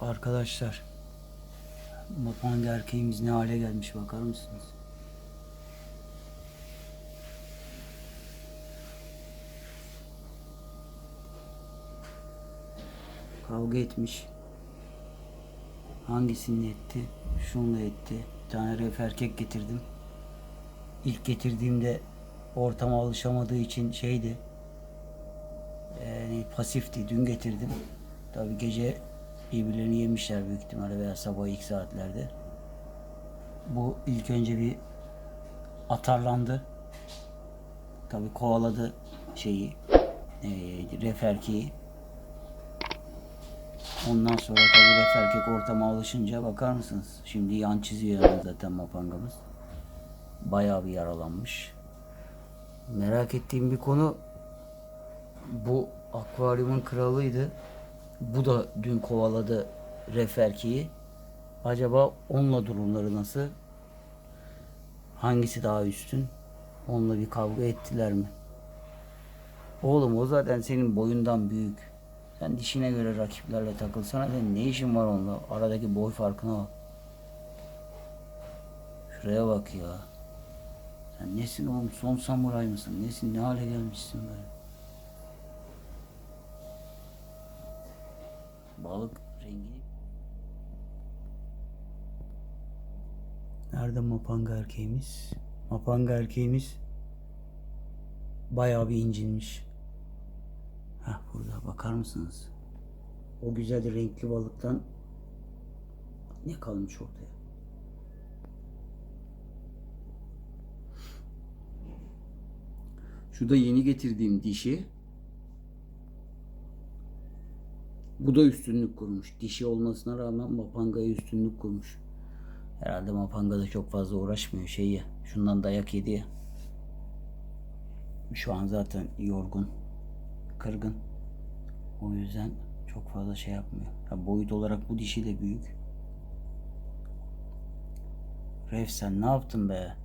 Arkadaşlar. Mapanga erkeğimiz ne hale gelmiş bakar mısınız? Kavga etmiş. Hangisini etti? Şunla etti. Bir tane ref erkek getirdim. İlk getirdiğimde ortama alışamadığı için şeydi. Yani pasifti. Dün getirdim. Tabii gece birbirlerini yemişler büyük ihtimalle veya sabah ilk saatlerde. Bu ilk önce bir atarlandı. Tabii kovaladı şeyi. E, ref erkeği. Ondan sonra tabii ref erkek ortama alışınca bakar mısınız? Şimdi yan çiziyor zaten mapangamız. Bayağı bir yaralanmış. Merak ettiğim bir konu bu akvaryumun kralıydı. Bu da dün kovaladı ref erkeği. Acaba onunla durumları nasıl? Hangisi daha üstün? Onunla bir kavga ettiler mi? Oğlum o zaten senin boyundan büyük. Sen dişine göre rakiplerle takılsana. Senin ne işin var onunla? Aradaki boy farkına bak. Şuraya bak ya. Sen nesin oğlum? Son samuray mısın? Nesin? Ne hale gelmişsin böyle? Balık rengi. Nerede mapanga erkeğimiz? Mapanga erkeğimiz bayağı bir incinmiş. Heh burada bakar mısınız? O güzel renkli balıktan ne kalmış ortaya? Şu da yeni getirdiğim dişi. Bu da üstünlük kurmuş. Dişi olmasına rağmen Mapanga'ya üstünlük kurmuş. Herhalde Mapanga da çok fazla uğraşmıyor şey ya. Şundan dayak yedi ya. Şu an zaten yorgun, kırgın. O yüzden çok fazla şey yapmıyor. Ha, boyut olarak bu dişi de büyük. Ref sen ne yaptın be?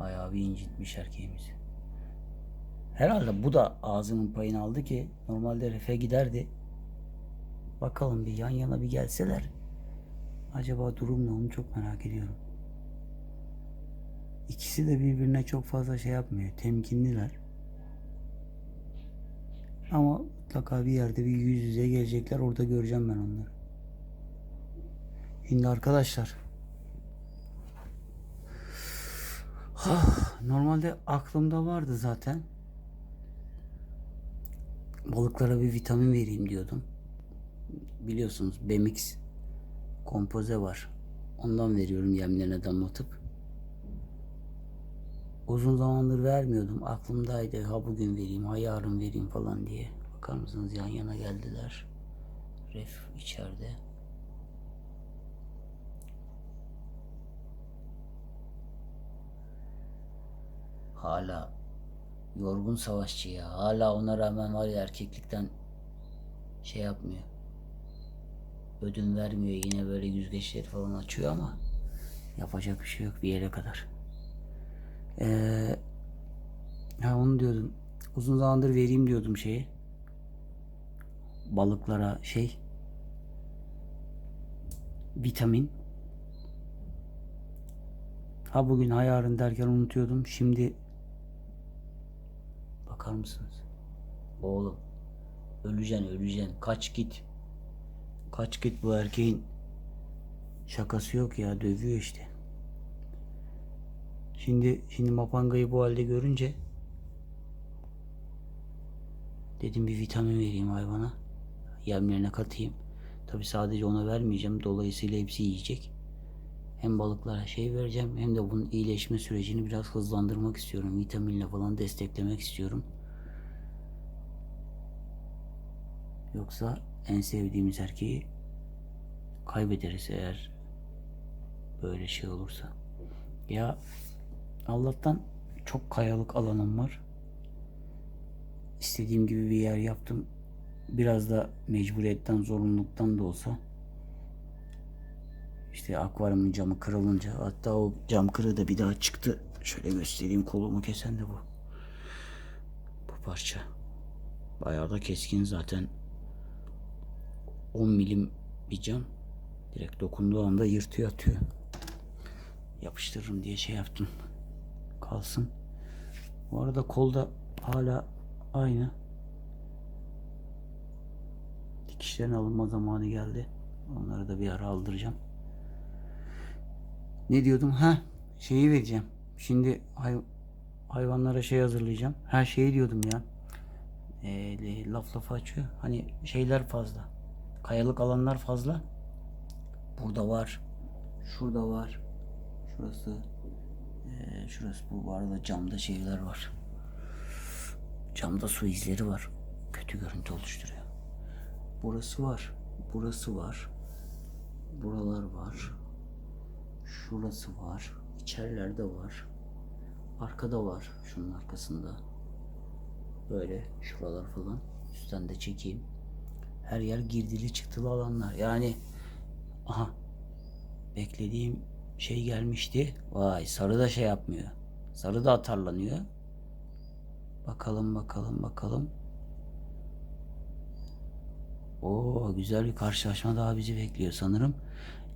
Bayağı bir incitmiş erkeğimizi. Herhalde bu da ağzının payını aldı ki normalde refe giderdi. Bakalım bir yan yana bir gelseler. Acaba durum ne onu çok merak ediyorum. İkisi de birbirine çok fazla şey yapmıyor. Temkinliler. Ama mutlaka bir yerde bir yüz yüze gelecekler. Orada göreceğim ben onları. Şimdi arkadaşlar. Ah, Normalde aklımda vardı zaten. Balıklara bir vitamin vereyim diyordum. Biliyorsunuz Bemix kompoze var. Ondan veriyorum yemlerine damlatıp. Uzun zamandır vermiyordum. Aklımdaydı. Ha bugün vereyim, ha yarın vereyim falan diye. Bakar mısınız yan yana geldiler. Ref içeride. Hala yorgun savaşçı ya. Hala ona rağmen var ya erkeklikten şey yapmıyor. Ödün vermiyor. Yine böyle yüzgeçleri falan açıyor ama yapacak bir şey yok bir yere kadar. Ee, ha onu diyordum. Uzun zamandır vereyim diyordum şeyi. Balıklara şey vitamin. Ha bugün ha yarın derken unutuyordum. Şimdi bakar mısınız? Oğlum öleceksin öleceksin. Kaç git. Kaç git bu erkeğin şakası yok ya dövüyor işte. Şimdi şimdi Mapanga'yı bu halde görünce dedim bir vitamin vereyim hayvana. Yemlerine katayım. Tabi sadece ona vermeyeceğim. Dolayısıyla hepsi yiyecek. Hem balıklara şey vereceğim hem de bunun iyileşme sürecini biraz hızlandırmak istiyorum. Vitaminle falan desteklemek istiyorum. Yoksa en sevdiğimiz erkeği kaybederiz eğer böyle şey olursa. Ya Allah'tan çok kayalık alanım var. İstediğim gibi bir yer yaptım. Biraz da mecburiyetten, zorunluluktan da olsa. İşte akvaryumun camı kırılınca hatta o cam kırığı da bir daha çıktı. Şöyle göstereyim kolumu kesen de bu. Bu parça. Bayağı da keskin zaten. 10 milim bir cam. Direkt dokunduğu anda yırtıyor atıyor. Yapıştırırım diye şey yaptım. Kalsın. Bu arada kolda hala aynı. Dikişlerin alınma zamanı geldi. Onları da bir ara aldıracağım. Ne diyordum? Ha, şeyi vereceğim. Şimdi hay- hayvanlara şey hazırlayacağım. Her şeyi diyordum ya. Ee, laf lafa açıyor. Hani şeyler fazla. Kayalık alanlar fazla. Burada var. Şurada var. Şurası. Ee, şurası bu. Arada camda şeyler var. Camda su izleri var. Kötü görüntü oluşturuyor. Burası var. Burası var. Buralar var. Şurası var. İçerilerde var. Arkada var. Şunun arkasında. Böyle şuralar falan. Üstten de çekeyim. Her yer girdili çıktılı alanlar. Yani aha beklediğim şey gelmişti. Vay sarı da şey yapmıyor. Sarı da atarlanıyor. Bakalım bakalım bakalım. Oo güzel bir karşılaşma daha bizi bekliyor sanırım.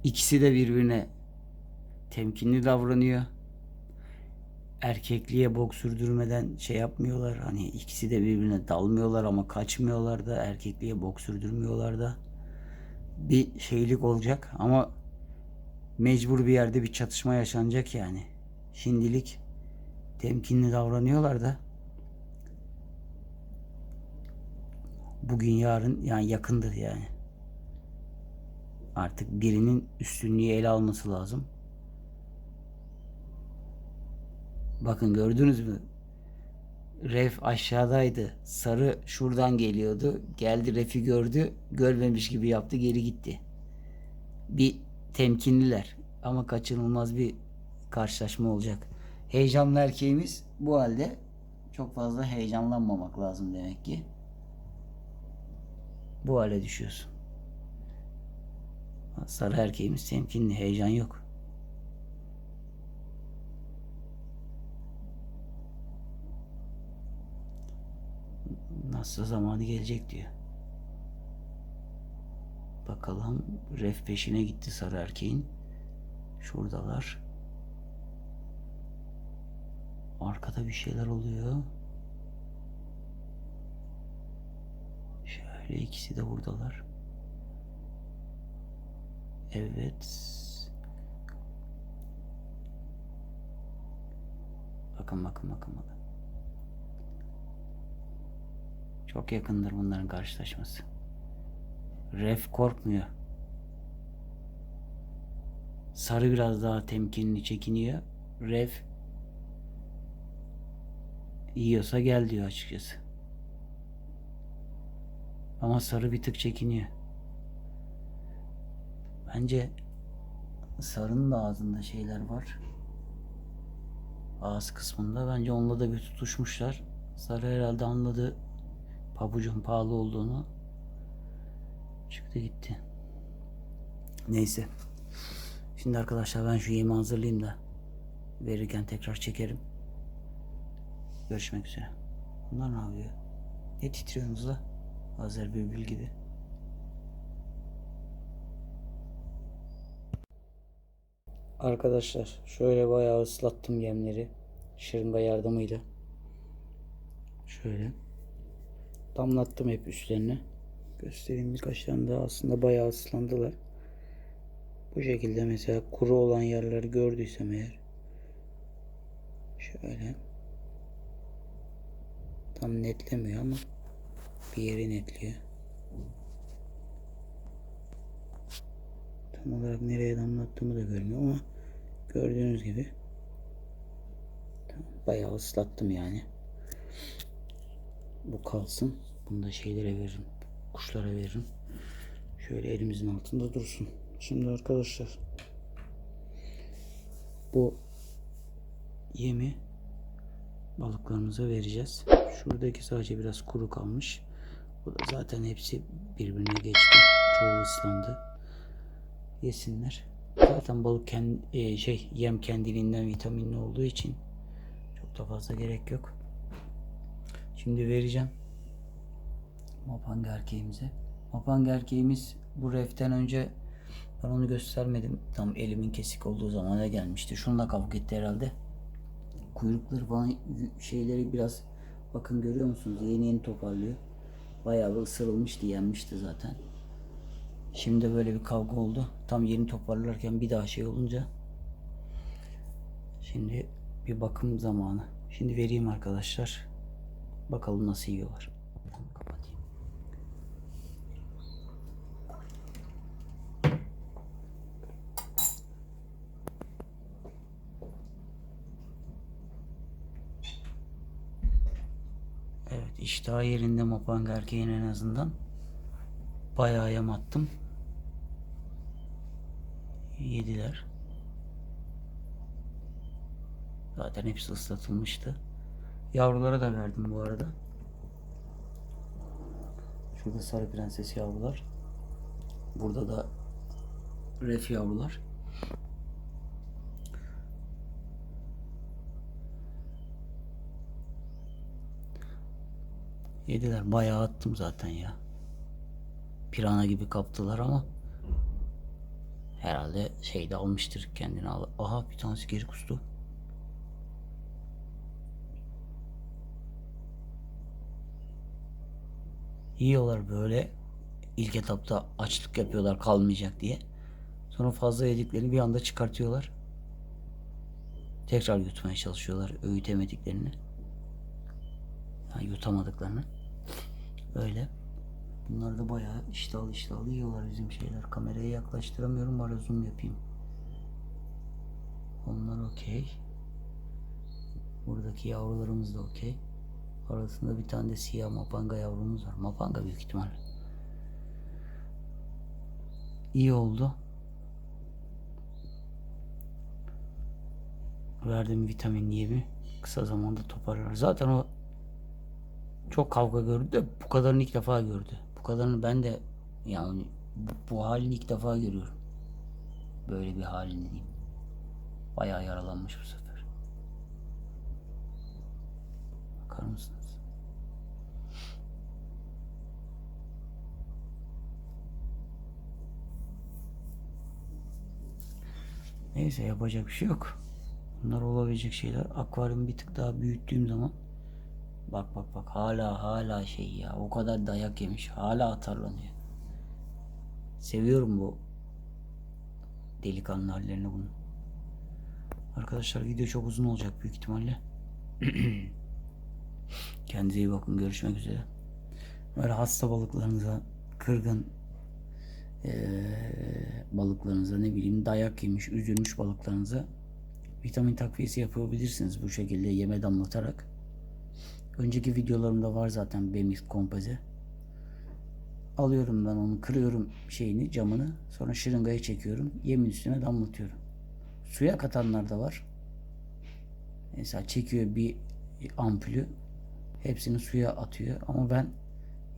İkisi de birbirine temkinli davranıyor. Erkekliğe bok sürdürmeden şey yapmıyorlar. Hani ikisi de birbirine dalmıyorlar ama kaçmıyorlar da erkekliğe bok sürdürmüyorlar da. Bir şeylik olacak ama mecbur bir yerde bir çatışma yaşanacak yani. Şimdilik temkinli davranıyorlar da bugün yarın yani yakındır yani. Artık birinin üstünlüğü ele alması lazım. Bakın gördünüz mü? Ref aşağıdaydı. Sarı şuradan geliyordu. Geldi Ref'i gördü. Görmemiş gibi yaptı geri gitti. Bir temkinliler. Ama kaçınılmaz bir karşılaşma olacak. Heyecanlı erkeğimiz bu halde çok fazla heyecanlanmamak lazım demek ki. Bu hale düşüyorsun. Sarı erkeğimiz temkinli, heyecan yok. Nasıl zamanı gelecek diyor. Bakalım ref peşine gitti sarı erkeğin. Şuradalar. Arkada bir şeyler oluyor. Şöyle ikisi de buradalar. Evet. Bakın bakın bakın bakın. Çok yakındır bunların karşılaşması. Ref korkmuyor. Sarı biraz daha temkinli çekiniyor. Ref yiyorsa gel diyor açıkçası. Ama sarı bir tık çekiniyor. Bence sarının da ağzında şeyler var. Ağız kısmında. Bence onunla da bir tutuşmuşlar. Sarı herhalde anladı pabucun pahalı olduğunu. Çıktı gitti. Neyse. Şimdi arkadaşlar ben şu yemi hazırlayayım da verirken tekrar çekerim. Görüşmek üzere. Bunlar ne yapıyor? Ne titriyorsunuz la? Azer bülbül gibi. Arkadaşlar şöyle bayağı ıslattım yemleri. Şırınga yardımıyla. Şöyle. Damlattım hep üstlerine. Göstereyim birkaç tane daha aslında bayağı ıslandılar. Bu şekilde mesela kuru olan yerleri gördüysem eğer. Şöyle. Tam netlemiyor ama bir yeri netliyor. Tam olarak nereye damlattığımı da görmüyor ama gördüğünüz gibi bayağı ıslattım yani. Bu kalsın. Bunu da şeylere veririm. Kuşlara veririm. Şöyle elimizin altında dursun. Şimdi arkadaşlar bu yemi balıklarımıza vereceğiz. Şuradaki sadece biraz kuru kalmış. Bu da zaten hepsi birbirine geçti. Çoğu ıslandı. Yesinler. Zaten balık kendi, şey yem kendiliğinden vitaminli olduğu için çok da fazla gerek yok. Şimdi vereceğim. Mapanga erkeğimize. Mapanga erkeğimiz bu reften önce ben onu göstermedim. Tam elimin kesik olduğu zamana gelmişti. Şununla kavga etti herhalde. Kuyrukları falan şeyleri biraz bakın görüyor musunuz? Yeni yeni toparlıyor. Bayağı bir ısırılmıştı, yenmişti zaten. Şimdi böyle bir kavga oldu. Tam yeni toparlarken bir daha şey olunca şimdi bir bakım zamanı. Şimdi vereyim arkadaşlar. Bakalım nasıl yiyorlar. Evet iştah yerinde mapanga erkeğin en azından. Bayağı yem attım. Yediler. Zaten hepsi ıslatılmıştı. Yavrulara da verdim bu arada. Şurada sarı prenses yavrular. Burada da ref yavrular. Yediler. Bayağı attım zaten ya. Pirana gibi kaptılar ama herhalde şeyde almıştır kendini. Aha bir tanesi geri kustu. Yiyorlar böyle. İlk etapta açlık yapıyorlar kalmayacak diye. Sonra fazla yediklerini bir anda çıkartıyorlar. Tekrar yutmaya çalışıyorlar öğütemediklerini. Yani yutamadıklarını. Öyle. Bunlar da bayağı iştahlı iştahlı yiyorlar bizim şeyler. Kameraya yaklaştıramıyorum bari zoom yapayım. Onlar okey. Buradaki yavrularımız da okey. Arasında bir tane de siyah mapanga yavrumuz var. Mapanga büyük ihtimal. İyi oldu. Verdiğim vitamin yemi kısa zamanda toparlar. Zaten o çok kavga gördü de bu kadarını ilk defa gördü. Bu kadarını ben de yani bu, bu halini ilk defa görüyorum. Böyle bir halini diyeyim. Bayağı yaralanmış bu sefer. Bakar mısınız? Neyse yapacak bir şey yok. Bunlar olabilecek şeyler. Akvaryumu bir tık daha büyüttüğüm zaman Bak bak bak hala hala şey ya o kadar dayak yemiş hala atarlanıyor. Seviyorum bu delikanlı hallerini bunu. Arkadaşlar video çok uzun olacak büyük ihtimalle. Kendinize iyi bakın görüşmek üzere. Böyle hasta balıklarınıza kırgın eee, balıklarınıza ne bileyim dayak yemiş üzülmüş balıklarınıza vitamin takviyesi yapabilirsiniz bu şekilde yeme damlatarak. Önceki videolarımda var zaten Bemix kompoze. Alıyorum ben onu kırıyorum şeyini camını sonra şırıngaya çekiyorum yemin üstüne damlatıyorum. Suya katanlar da var. Mesela çekiyor bir ampulü hepsini suya atıyor ama ben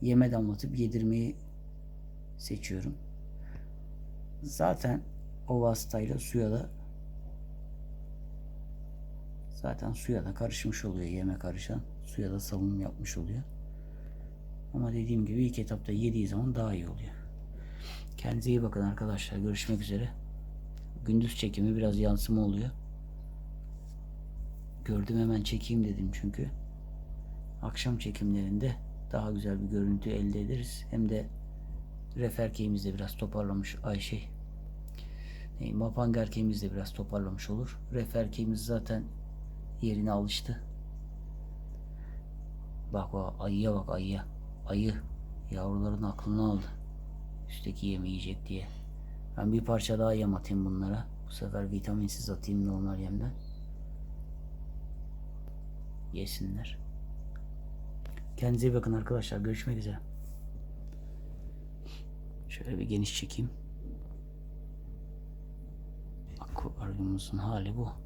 yeme damlatıp yedirmeyi seçiyorum. Zaten o vasıtayla suya da zaten suya da karışmış oluyor yeme karışan. Suya da salınım yapmış oluyor. Ama dediğim gibi ilk etapta yediği zaman daha iyi oluyor. Kendinize iyi bakın arkadaşlar. Görüşmek üzere. Gündüz çekimi biraz yansıma oluyor. Gördüm hemen çekeyim dedim çünkü. Akşam çekimlerinde daha güzel bir görüntü elde ederiz. Hem de ref erkeğimiz de biraz toparlamış Ayşe. E, Mapang erkeğimiz de biraz toparlamış olur. Ref erkeğimiz zaten yerine alıştı. Bak bak ayıya bak ayıya. Ayı yavruların aklını aldı. Üstteki yemi yiyecek diye. Ben bir parça daha yem atayım bunlara. Bu sefer vitaminsiz atayım normal yemden. Yesinler. Kendinize iyi bakın arkadaşlar. Görüşmek üzere. Şöyle bir geniş çekeyim. Akvaryumumuzun hali bu.